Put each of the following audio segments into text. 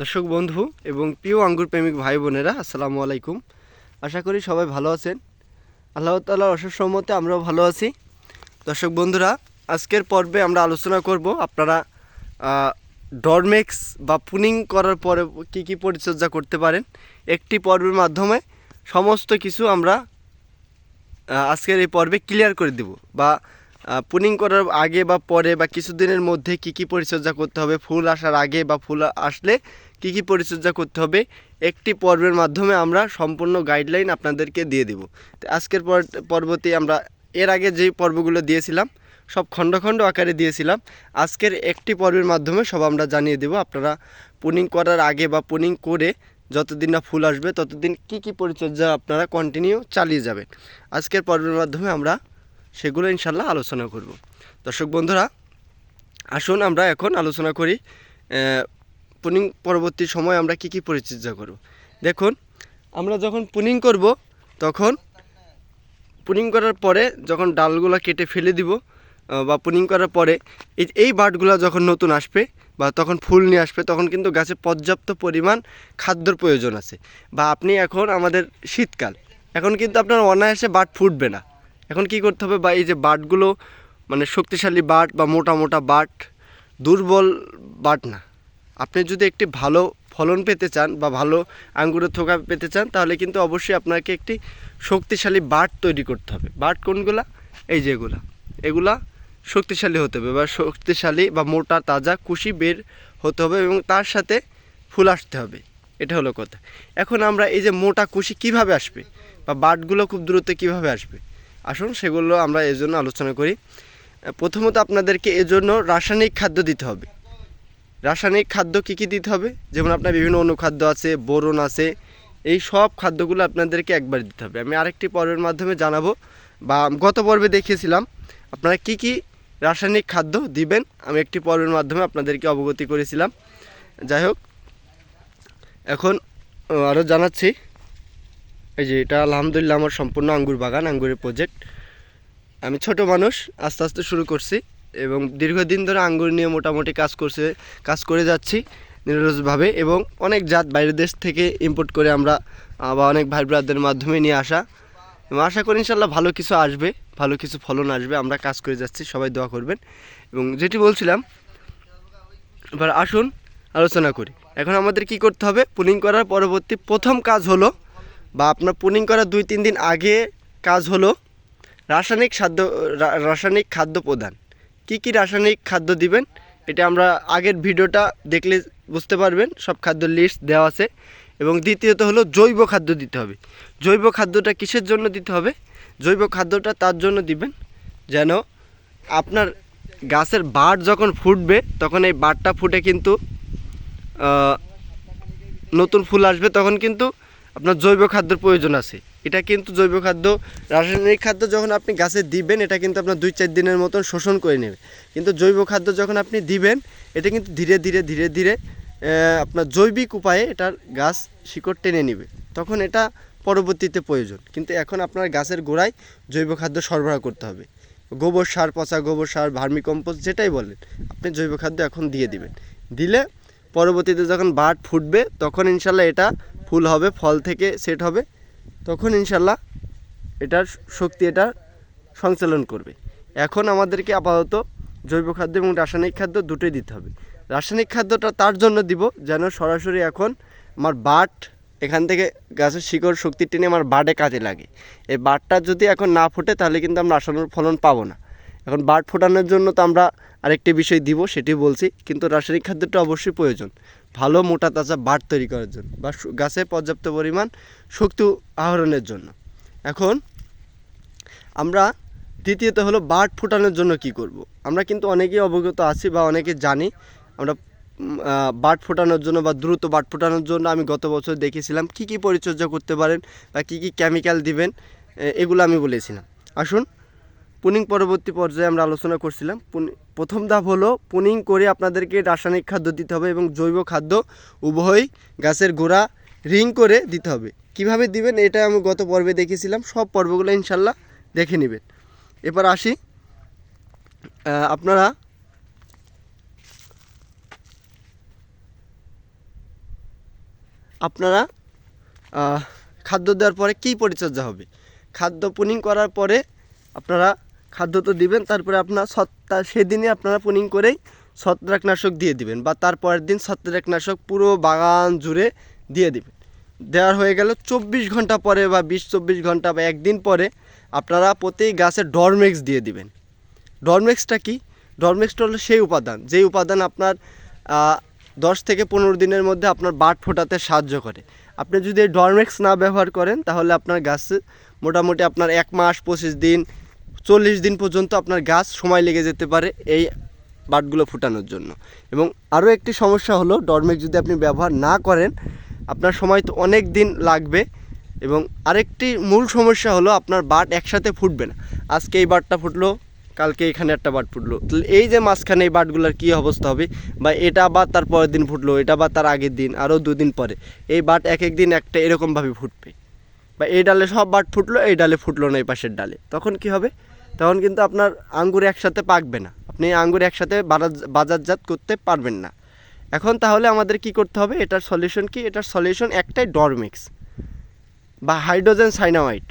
দর্শক বন্ধু এবং প্রিয় আঙ্গুর প্রেমিক ভাই বোনেরা, আসসালামু আলাইকুম। আশা করি সবাই ভালো আছেন। আল্লাহ তাল্লাহ অশেষ সম্মতে আমরাও ভালো আছি। দর্শক বন্ধুরা, আজকের পর্বে আমরা আলোচনা করব আপনারা ডরমেক্স বা পুনিং করার পরে কী কী পরিচর্যা করতে পারেন। একটি পর্বের মাধ্যমে সমস্ত কিছু আমরা আজকের এই পর্বে ক্লিয়ার করে দেব বা পুনিং করার আগে বা পরে বা কিছুদিনের মধ্যে কি কি পরিচর্যা করতে হবে? ফুল আসার আগে বা ফুল আসলে কি কি পরিচর্যা করতে হবে? একটি পর্বের মাধ্যমে আমরা সম্পূর্ণ গাইডলাইন আপনাদেরকে দিয়ে দেব। তো আজকের পর পর্বতে আমরা এর আগে যে পর্বগুলো দিয়েছিলাম, সব খণ্ড খণ্ড আকারে দিয়েছিলাম। আজকের একটি পর্বের মাধ্যমে সব আমরা জানিয়ে দেব আপনারা পুনিং করার আগে বা পুনিং করে যতদিন না ফুল আসবে, ততদিন কি কি পরিচর্যা আপনারা কন্টিনিউ চালিয়ে যাবেন। আজকের পর্বের মাধ্যমে আমরা সেগুলো ইনশাল্লাহ আলোচনা করব। দর্শক বন্ধুরা, আসুন আমরা এখন আলোচনা করি পুনিং পরবর্তী সময় আমরা কি কি পরিচর্যা করব। দেখুন, আমরা যখন পুনিং করব, তখন পুনিং করার পরে যখন ডালগুলো কেটে ফেলে দিব বা পুনিং করার পরে এই এই বাটগুলো যখন নতুন আসবে বা তখন ফুল নিয়ে আসবে, তখন কিন্তু গাছে পর্যাপ্ত পরিমাণ খাদ্যর প্রয়োজন আছে। বা আপনি এখন আমাদের শীতকাল, এখন কিন্তু আপনার অনায়াসে বাট ফুটবে না। এখন কি করতে হবে? বা এই যে বাটগুলো মানে শক্তিশালী বাট বা মোটা মোটা বাট, দুর্বল বাট না। আপনি যদি একটি ভালো ফলন পেতে চান বা ভালো আঙ্গুরের থোকা পেতে চান, তাহলে কিন্তু অবশ্যই আপনাকে একটি শক্তিশালী বাট তৈরি করতে হবে। বাট কোনগুলা? এই যে এগুলা। এগুলা শক্তিশালী হতে হবে বা শক্তিশালী বা মোটা তাজা কুশি বের হতে হবে এবং তার সাথে ফুল আসতে হবে। এটা হলো কথা। এখন আমরা এই যে মোটা কুশি কীভাবে আসবে? বা বাটগুলো খুব দ্রুত কীভাবে আসবে? আসুন, সেগুলো আমরা এই জন্য আলোচনা করি। প্রথমত আপনাদেরকে এজন্য রাসায়নিক খাদ্য দিতে হবে। রাসায়নিক খাদ্য কী কী দিতে হবে? যেমন আপনার বিভিন্ন অনুখাদ্য আছে, বোরন আছে, এই সব খাদ্যগুলো আপনাদেরকে একবার দিতে হবে। আমি আরেকটি পর্বের মাধ্যমে জানাব, বা গত পর্বে দেখিয়েছিলাম, আপনারা কি কি রাসায়নিক খাদ্য দিবেন? আমি একটি পর্বের মাধ্যমে আপনাদেরকে অবগতি করেছিলাম। যাই হোক, এখন আরও জানাচ্ছি এই যে এটা আলহামদুলিল্লাহ আমার সম্পূর্ণ আঙ্গুর বাগান, আঙ্গুরের প্রজেক্ট আমি ছোট মানুষ, আস্তে আস্তে শুরু করছি এবং দীর্ঘদিন ধরে আঙ্গুর নিয়ে মোটামুটি কাজ করছে, কাজ করে যাচ্ছি নিরলসভাবে এবং অনেক জাত বাইরের দেশ থেকে ইম্পোর্ট করে আমরা বা অনেক ভাই ব্রাদের মাধ্যমে নিয়ে আসা। এবং আশা করি ইনশাল্লাহ ভালো কিছু আসবে, ভালো কিছু ফলন আসবে, আমরা কাজ করে যাচ্ছি, সবাই দোয়া করবেন। এবং যেটি বলছিলাম, এবার আসুন, আলোচনা করি। এখন আমাদের কি করতে হবে? পুলিং করার পরবর্তী প্রথম কাজ হলো বা আপনার পুনিং করার দুই, তিন দিন আগে কাজ হলো রাসায়নিক খাদ্য রাসায়নিক খাদ্য প্রদান। কি কি রাসায়নিক খাদ্য দিবেন এটা আমরা আগের ভিডিওটা দেখলে বুঝতে পারবেন, সব খাদ্যর লিস্ট দেওয়া আছে। এবং দ্বিতীয়ত হলো জৈব খাদ্য দিতে হবে। জৈব খাদ্যটা কিসের জন্য দিতে হবে? জৈব খাদ্যটা তার জন্য দিবেন যেন আপনার গাছের বাট যখন ফুটবে, তখন এই বাটটা ফুটে কিন্তু নতুন ফুল আসবে, তখন কিন্তু আপনার জৈব খাদ্যের প্রয়োজন আছে। এটা কিন্তু জৈব খাদ্য, রাসায়নিক খাদ্য যখন আপনি গাছে দিবেন, এটা কিন্তু আপনার দুই চার দিনের মতন শোষণ করে নেবে। কিন্তু জৈব খাদ্য যখন আপনি দিবেন, এটা কিন্তু ধীরে ধীরে ধীরে ধীরে আপনার জৈবিক উপায়ে এটার গাছ শিকড় টেনে নেবে। তখন এটা পরবর্তীতে প্রয়োজন। কিন্তু এখন আপনার গাছের গোড়ায় জৈব খাদ্য সরবরাহ করতে হবে। গোবর সার, পচা গোবর সার ভার্মি কম্পোস্ট যেটাই বলেন, আপনি জৈব খাদ্য এখন দিয়ে দিবেন। দিলে পরবর্তীতে যখন বাট ফুটবে, তখন ইনশাল্লাহ এটা ফুল হবে, ফল থেকে সেট হবে, তখন ইনশাল্লাহ এটার শক্তি এটা সঞ্চালন করবে। এখন আমাদেরকে আপাতত জৈব খাদ্য এবং রাসায়নিক খাদ্য দুটোই দিতে হবে। রাসায়নিক খাদ্যটা তার জন্য দিব যেন সরাসরি এখন আমার বাট এখান থেকে গাছের শিকড় শক্তি টেনে আমার বাটে কাজে লাগে। এই বাটটা যদি এখন না ফোটে তাহলে কিন্তু আমরা আসানোর ফলন পাবো না। এখন বাট ফোটানোর জন্য তো আমরা আরেকটি বিষয় দিব, সেটি বলছি। কিন্তু রাসায়নিক খাদ্যটা অবশ্যই প্রয়োজন। ভালো, মোটা, তাজা বাট তৈরি করার জন্য বা গাছে পর্যাপ্ত পরিমাণ শক্তি আহরণের জন্য। এখন আমরা দ্বিতীয়ত হলো বাট ফোটানোর জন্য কি করব। আমরা কিন্তু অনেকেই অবগত আছি বা অনেকে জানি, আমরা বাট ফোটানোর জন্য বা দ্রুত বাট ফোটানোর জন্য আমি গত বছর দেখেছিলাম কি কি পরিচর্যা করতে পারেন বা কি কি কেমিক্যাল দিবেন এগুলো আমি বলেছিলাম। আসুন পুনিং পরবর্তী পর্যায়ে আমরা আলোচনা করছিলাম। প্রথম ধাপ হলো পুনিং করে আপনাদেরকে রাসায়নিক খাদ্য দিতে হবে এবং জৈব খাদ্য উভয়ই গাছের গোড়া রিং করে দিতে হবে। কীভাবে দিবেন এটা আমি গত পর্বে দেখেছিলাম, সব পর্বগুলো ইনশাল্লাহ দেখে নেবেন। এবার আসি। আপনারা আপনারা খাদ্য দেওয়ার পরে কী পরিচর্যা হবে? খাদ্য পুনিং করার পরে আপনারা খাদ্য তো দিবেন, তারপরে আপনার সত্তা সেদিনই আপনারা পুনিং করেই ছত্রাকনাশক দিয়ে দিবেন বা তার পরের দিন ছত্রাকনাশক পুরো বাগান জুড়ে দিয়ে দিবেন। দেওয়ার হয়ে গেল চব্বিশ ঘণ্টা পরে বা বিশ, চব্বিশ ঘণ্টা বা একদিন পরে আপনারা প্রতি গাছে ডরমেক্স দিয়ে দিবেন। ডরমেক্সটা কি? ডরমেক্সটা হলো সেই উপাদান, যেই উপাদান আপনার দশ থেকে পনেরো দিনের মধ্যে আপনার বাট ফোটাতে সাহায্য করে। আপনি যদি ডরমেক্স না ব্যবহার করেন, তাহলে আপনার গাছ মোটামুটি আপনার এক মাস, পঁচিশ দিন চল্লিশ দিন পর্যন্ত আপনার গাছ সময় লেগে যেতে পারে এই বাটগুলো ফুটানোর জন্য। এবং আরও একটি সমস্যা হলো ডরমেক্স যদি আপনি ব্যবহার না করেন, আপনার সময় তো অনেক দিন লাগবে। এবং আরেকটি মূল সমস্যা হলো, আপনার বাট একসাথে ফুটবে না। আজকে এই বাটটা ফুটলো, কালকে এখানে একটা বাট ফুটলো। তাহলে এই যে মাঝখানে এই বাটগুলোর কী অবস্থা হবে? বা এটা বা তার পরের দিন ফুটলো, এটা বা তার আগের দিন, আরও দুদিন পরে। এই বাট এক এক দিন একটা এরকমভাবে ফুটবে। বা এই ডালে সব বাট ফুটলো, এই ডালে ফুটলো না এই পাশের ডালে। তখন কি হবে? তখন কিন্তু আপনার আঙ্গুর একসাথে পাকবে না। আপনি আঙ্গুর একসাথে বাজারজাত করতে পারবেন না। এখন তাহলে আমাদের কি করতে হবে? এটার সলিউশন কি? এটার সলিউশন একটাই ডরমিক্স বা হাইড্রোজেন সাইনামাইট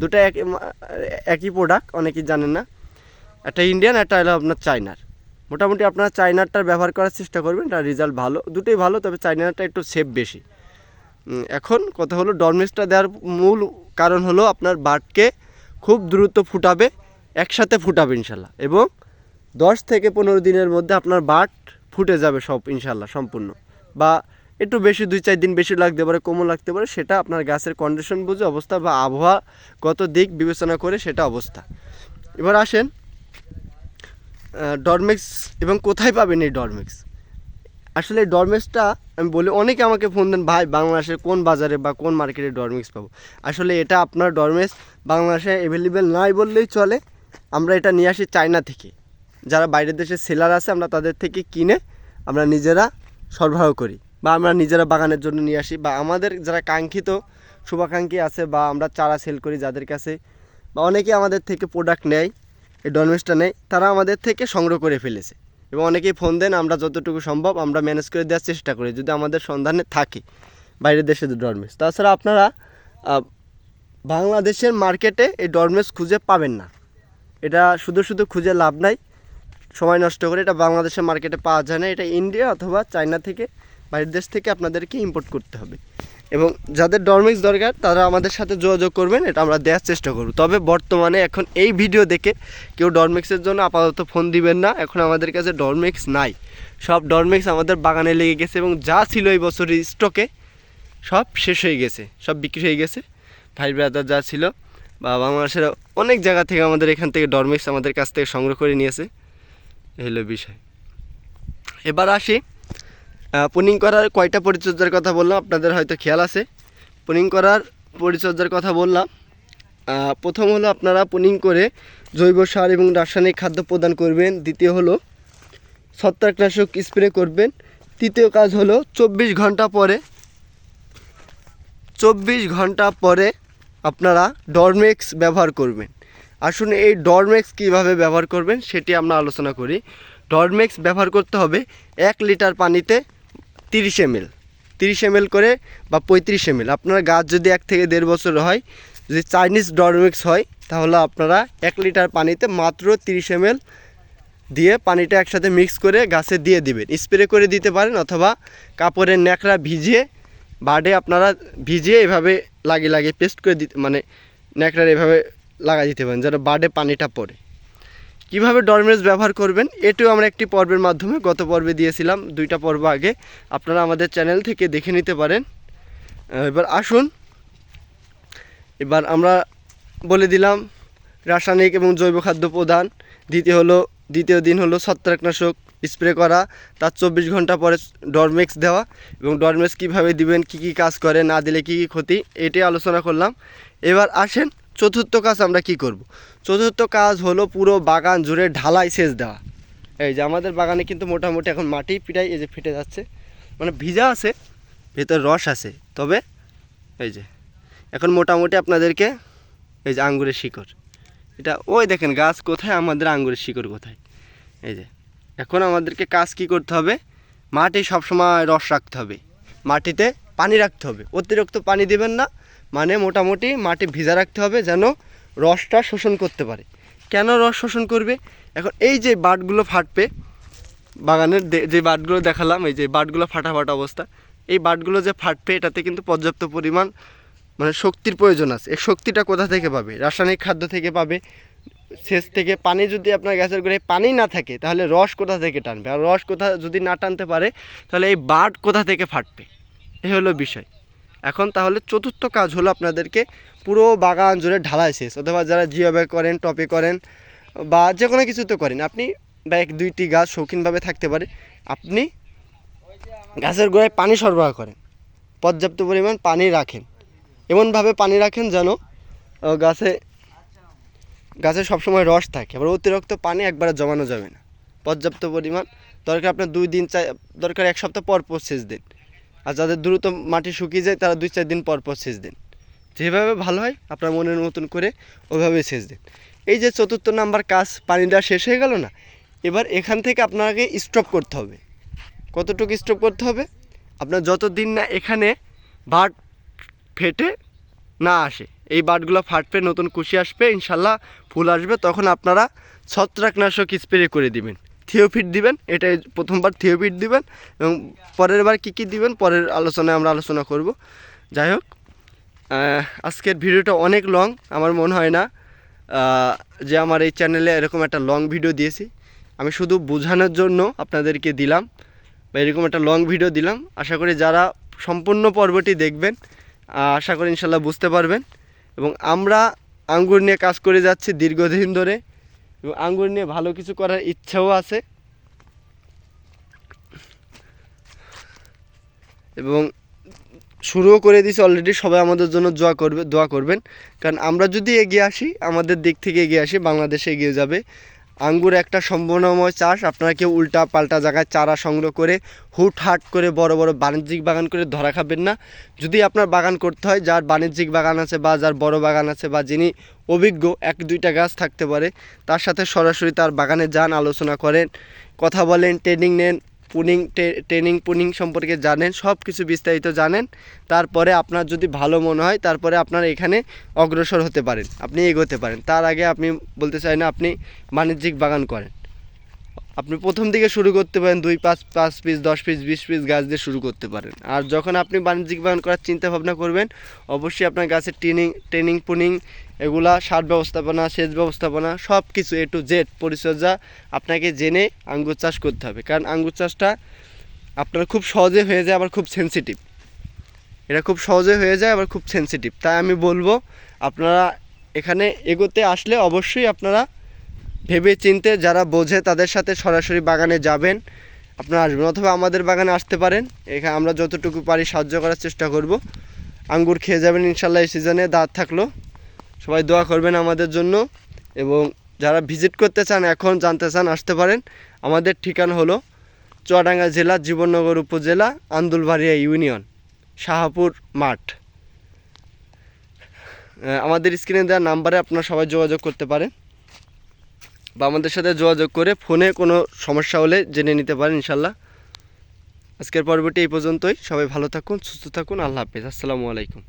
দুটো এক একই প্রোডাক্ট অনেকেই জানেন না। একটা ইন্ডিয়ান একটা হলো আপনার চায়নার মোটামুটি আপনারা চায়নারটার ব্যবহার করার চেষ্টা করবেন এটা রেজাল্ট ভালো। দুটোই ভালো, তবে চায়নারটা একটু সেফ বেশি। এখন কথা হলো ডরমিক্সটা দেওয়ার মূল কারণ হলো আপনার বাটকে খুব দ্রুত ফুটাবে, একসাথে ফুটাবে ইনশাল্লাহ এবং দশ থেকে পনেরো দিনের মধ্যে আপনার বাট ফুটে যাবে সব ইনশাল্লাহ সম্পূর্ণ বা একটু বেশি, দুই চার দিন বেশি লাগতে পারে কমও লাগতে পারে, সেটা আপনার গাছের কন্ডিশন বুঝে অবস্থা বা আবহাওয়াগত দিক বিবেচনা করে সেটা অবস্থা। এবার আসেন ডরমেক্স এবং কোথায় পাবেন এই ডরমেক্স আসলে ডরমেক্সটা আমি বলি, অনেকে আমাকে ফোন দেন, ভাই বাংলাদেশের কোন বাজারে বা কোন মার্কেটে ডরমেক্স পাবো? আসলে এটা আপনার ডরমেক্স বাংলাদেশে অ্যাভেলেবেল নাই বললেই চলে। আমরা এটা নিয়ে আসি চায়না থেকে। যারা বাইরের দেশে সেলার আছে, আমরা তাদের থেকে কিনে আমরা নিজেরা সরবরাহ করি বা আমরা নিজেরা বাগানের জন্য নিয়ে আসি বা আমাদের যারা কাঙ্ক্ষিত শুভাকাঙ্ক্ষী আছে বা আমরা চারা সেল করি যাদের কাছে বা অনেকে আমাদের থেকে প্রোডাক্ট নেয়, এই ডরমেক্সটা নেয়, তারা আমাদের থেকে সংগ্রহ করে ফেলেছে। এবং অনেকেই ফোন দেন, আমরা যতটুকু সম্ভব, আমরা ম্যানেজ করে দেওয়ার চেষ্টা করি, যদি আমাদের সন্ধানে থাকে, বাইরের দেশে ডরমেক্স তাছাড়া আপনারা বাংলাদেশের মার্কেটে এই ডরমেক্স খুঁজে পাবেন না। এটা শুধু শুধু খুঁজে লাভ নাই, সময় নষ্ট করে এটা বাংলাদেশের মার্কেটে পাওয়া যায় না, এটা ইন্ডিয়া অথবা চায়না থেকে, বাইরের দেশ থেকে আপনাদেরকে ইম্পোর্ট করতে হবে। এবং যাদের ডরমিক্স দরকার, তারা আমাদের সাথে যোগাযোগ করবেন, এটা আমরা দেওয়ার চেষ্টা করব। তবে বর্তমানে এখন এই ভিডিও দেখে কেউ ডরমিক্সের জন্য আপাতত ফোন দিবেন না। এখন আমাদের কাছে ডরমিক্স নাই। সব ডরমিক্স আমাদের বাগানে লেগে গেছে এবং যা ছিল এই বছরের স্টকে সব শেষ হয়ে গেছে, সব বিক্রি হয়ে গেছে। ভাই ব্রাদার যা ছিল, বা বাংলাদেশের অনেক জায়গা থেকে আমাদের এখান থেকে ডরমিক্স আমাদের কাছ থেকে সংগ্রহ করে নিয়েছে। হলো বিষয়। এবার আসি পুনিং করার কয়টা পরিচর্যার কথা বললাম, আপনাদের হয়তো খেয়াল আছে। পুনিং করার পরিচর্যার কথা বললাম। প্রথম হলো আপনারা পুনিং করে জৈব সার এবং রাসায়নিক খাদ্য প্রদান করবেন। দ্বিতীয় হলো ছত্রাকনাশক স্প্রে করবেন। তৃতীয় কাজ হলো চব্বিশ ঘণ্টা পরে, চব্বিশ ঘণ্টা পরে আপনারা ডরমেক্স ব্যবহার করবেন। আসুন এই ডরমেক্স কীভাবে ব্যবহার করবেন, সেটি আমরা আলোচনা করি। ডরমেক্স ব্যবহার করতে হবে এক লিটার পানিতে তিরিশ এমএল তিরিশ এমএল করে বা পঁয়ত্রিশ এমএল। আপনার গাছ যদি এক থেকে দেড় বছর হয়, যদি চাইনিজ ডরমিক্স হয়, তাহলে আপনারা এক লিটার পানিতে মাত্র তিরিশ এমএল দিয়ে পানিটা একসাথে মিক্স করে গাছে দিয়ে দিবেন। স্প্রে করে দিতে পারেন অথবা কাপড়ের ন্যাকড়া ভিজিয়ে বাডে আপনারা ভিজিয়ে এভাবে লাগিয়ে লাগিয়ে পেস্ট করে দিতে মানে ন্যাকড়ার এভাবে লাগাই দিতে পারেন, যেন বাডে পানিটা পড়ে। কীভাবে ডরমেজ ব্যবহার করবেন, এটিও আমরা একটি পর্বের মাধ্যমে গত পর্বে দিয়েছিলাম, দুইটা পর্ব আগে। আপনারা আমাদের চ্যানেল থেকে দেখে নিতে পারেন। এবার আসুন। এবার আমরা বলে দিলাম, রাসায়নিক এবং জৈব খাদ্য প্রদান। দ্বিতীয় হলো, দ্বিতীয় দিন হলো ছত্রাকনাশক স্প্রে করা। তার চব্বিশ ঘণ্টা পরে ডরমেক্স দেওয়া। এবং ডরমেক্স কীভাবে দিবেন, কি কি কাজ করে, না দিলে কি কি ক্ষতি, এটাই আলোচনা করলাম। এবার আসেন চতুর্থ কাজ আমরা কি করব। চতুর্থ কাজ হলো পুরো বাগান জুড়ে ঢালাই সেচ দেওয়া। এই যে আমাদের বাগানে কিন্তু মোটামুটি এখন মাটি পিটাই এই যে ফেটে যাচ্ছে। মানে ভিজা আছে, ভেতর রস আছে। তবে এই যে, এখন মোটামুটি আপনাদেরকে এই যে আঙ্গুরের শিকড়। এটা, ওই দেখেন গাছ কোথায়, আমাদের আঙ্গুরের শিকড় কোথায়। এই যে, এখন আমাদেরকে কাজ কি করতে হবে? মাটি সবসময় রস রাখতে হবে। মাটিতে পানি রাখতে হবে। অতিরিক্ত পানি দেবেন না মানে মোটামুটি মাটি ভিজা রাখতে হবে যেন রসটা শোষণ করতে পারে। কেন রস শোষণ করবে? এখন এই যে বাটগুলো ফাটবে, বাগানের যে বাটগুলো দেখালাম, এই যে বাটগুলো ফাটা ফাটা অবস্থা, এই বাটগুলো যে ফাটবে, এটাতে কিন্তু পর্যাপ্ত পরিমাণ মানে শক্তির প্রয়োজন আছে। এই শক্তিটা কোথা থেকে পাবে? রাসায়নিক খাদ্য থেকে পাবে, সেচ থেকে। পানি যদি আপনার গ্যাসের গোড়ায় পানি না থাকে, তাহলে রস কোথা থেকে টানবে? আর রস কোথা যদি না টানতে পারে, তাহলে এই বাট কোথা থেকে ফাটবে? এ হলো বিষয়। এখন তাহলে চতুর্থ কাজ হলো আপনাদেরকে পুরো বাগান জুড়ে ঢালাই শেষ, অথবা যারা জিওবে করেন, টপে করেন, বা যে কোনো কিছুতে করেন, আপনি বা এক, দুইটি গাছ শৌখিনভাবে থাকতে পারে, আপনি গাছের গোড়ায় পানি সরবরাহ করেন, পর্যাপ্ত পরিমাণ পানি রাখেন, এমনভাবে পানি রাখেন যেন গাছে গাছে সবসময় রস থাকে, আবার অতিরিক্ত পানি একবারে জমানো যাবে না, পর্যাপ্ত পরিমাণ, দরকার আপনার দুই দিন চাই দরকার এক সপ্তাহ পর পর সেচ দিন। আর যাদের দ্রুত মাটি শুকিয়ে যায়, তারা দুই চার দিন পর পর সেচ দিন। যেভাবে ভালো হয়, আপনার মনের মতন করে ওইভাবে সেচ দিন। এই যে চতুর্থ নাম্বার কাজ পানি দেওয়া শেষ হয়ে গেল না? এবার এখান থেকে আপনাকে স্টপ করতে হবে। কতটুকু স্টপ করতে হবে? আপনার যতদিন না এখানে বাট ফেটে না আসে, এই বাটগুলো ফাটবে, নতুন কুশি আসবে, ইনশাল্লাহ ফুল আসবে, তখন আপনারা ছত্রাকনাশক স্প্রে করে দিবেন। থিওফিট দিবেন, এটাই প্রথমবার থিওফিট দিবেন এবং পরের বার কী কী দিবেন, পরের আলোচনায় আমরা আলোচনা করব। যাই হোক আজকের ভিডিওটা অনেক লং, আমার মনে হয় না যে আমার এই চ্যানেলে এরকম একটা লং ভিডিও দিয়েছি। আমি শুধু বোঝানোর জন্য আপনাদেরকে দিলাম, বা এরকম একটা লং ভিডিও দিলাম। আশা করি যারা সম্পূর্ণ পর্বটি দেখবেন আশা করি ইনশাল্লাহ বুঝতে পারবেন। এবং আমরা আঙ্গুর নিয়ে কাজ করে যাচ্ছি দীর্ঘদিন ধরে। এবং আঙ্গুর নিয়ে ভালো কিছু করার ইচ্ছাও আছে। এবং শুরুও করে দিয়েছি অলরেডি সবাই আমাদের জন্য জোয়া করবে, দোয়া করবেন। কারণ আমরা যদি এগিয়ে আসি, আমাদের দিক থেকে এগিয়ে আসি, বাংলাদেশে এগিয়ে যাবে। আঙ্গুর একটা সম্ভাবনাময় চাষ। আপনারা কেউ উল্টা পাল্টা জায়গায় চারা সংগ্রহ করে হুট হাট করে বড় বড় বাণিজ্যিক বাগান করে ধরা খাবেন না। যদি আপনার বাগান করতে হয়, যার বাণিজ্যিক বাগান আছে বা যার বড় বাগান আছে বা যিনি অভিজ্ঞ এক দুইটা গাছ থাকতে পারে, তার সাথে সরাসরি তার বাগানে যান, আলোচনা করেন, কথা বলেন, ট্রেনিং নেন পুনিং ট্রেনিং পুনিং সম্পর্কে জানেন সব কিছু বিস্তারিত জানেন। তারপরে আপনার যদি ভালো মনে হয়, তারপরে আপনার এখানে অগ্রসর হতে পারেন, আপনি এগোতে পারেন। তার আগে আপনি বলতে চাই না, আপনি বাণিজ্যিক বাগান করেন। আপনি প্রথম দিকে শুরু করতে পারেন, দুই পাঁচ পাঁচ পিস দশ পিস বিশ পিস গাছ দিয়ে শুরু করতে পারেন। আর যখন আপনি বাণিজ্যিক বাগান করার চিন্তা ভাবনা করবেন, অবশ্যই আপনার গাছের ট্রেনিং ট্রেনিং পুনিং এগুলা, সার ব্যবস্থাপনা, সেচ ব্যবস্থাপনা সব কিছু এ টু জেড পরিচর্যা আপনাকে জেনে আঙ্গুর চাষ করতে হবে। কারণ আঙ্গুর চাষটা আপনার খুব সহজে হয়ে যায়, আবার খুব সেনসিটিভ এটা খুব সহজে হয়ে যায়, আবার খুব সেনসিটিভ তাই আমি বলব, আপনারা এখানে এগোতে আসলে অবশ্যই আপনারা ভেবে চিনতে যারা বোঝে তাদের সাথে সরাসরি বাগানে যাবেন, আপনারা আসবেন অথবা আমাদের বাগানে আসতে পারেন। এখানে আমরা যতটুকু পারি সাহায্য করার চেষ্টা করব। আঙ্গুর খেয়ে যাবেন ইনশাল্লাহ এই সিজনে, দাঁত থাকল। সবাই দোয়া করবেন আমাদের জন্য এবং যারা ভিজিট করতে চান, এখন জানতে চান, আসতে পারেন। আমাদের ঠিকানা হলো চুয়াডাঙ্গা জেলা, জীবননগর উপজেলা, আন্দুলবাড়িয়া ইউনিয়ন, শাহাপুর মাঠ। আমাদের স্ক্রিনে দেওয়া নাম্বারে আপনারা সবাই যোগাযোগ করতে পারেন। বা আমাদের সাথে যোগাযোগ করে ফোনে কোনো সমস্যা হলে জেনে নিতে পারেন, ইনশাল্লাহ। আজকের পর্বটি এই পর্যন্তই। সবাই ভালো থাকুন, সুস্থ থাকুন। আল্লাহ হাফেজ। আসসালামু আলাইকুম।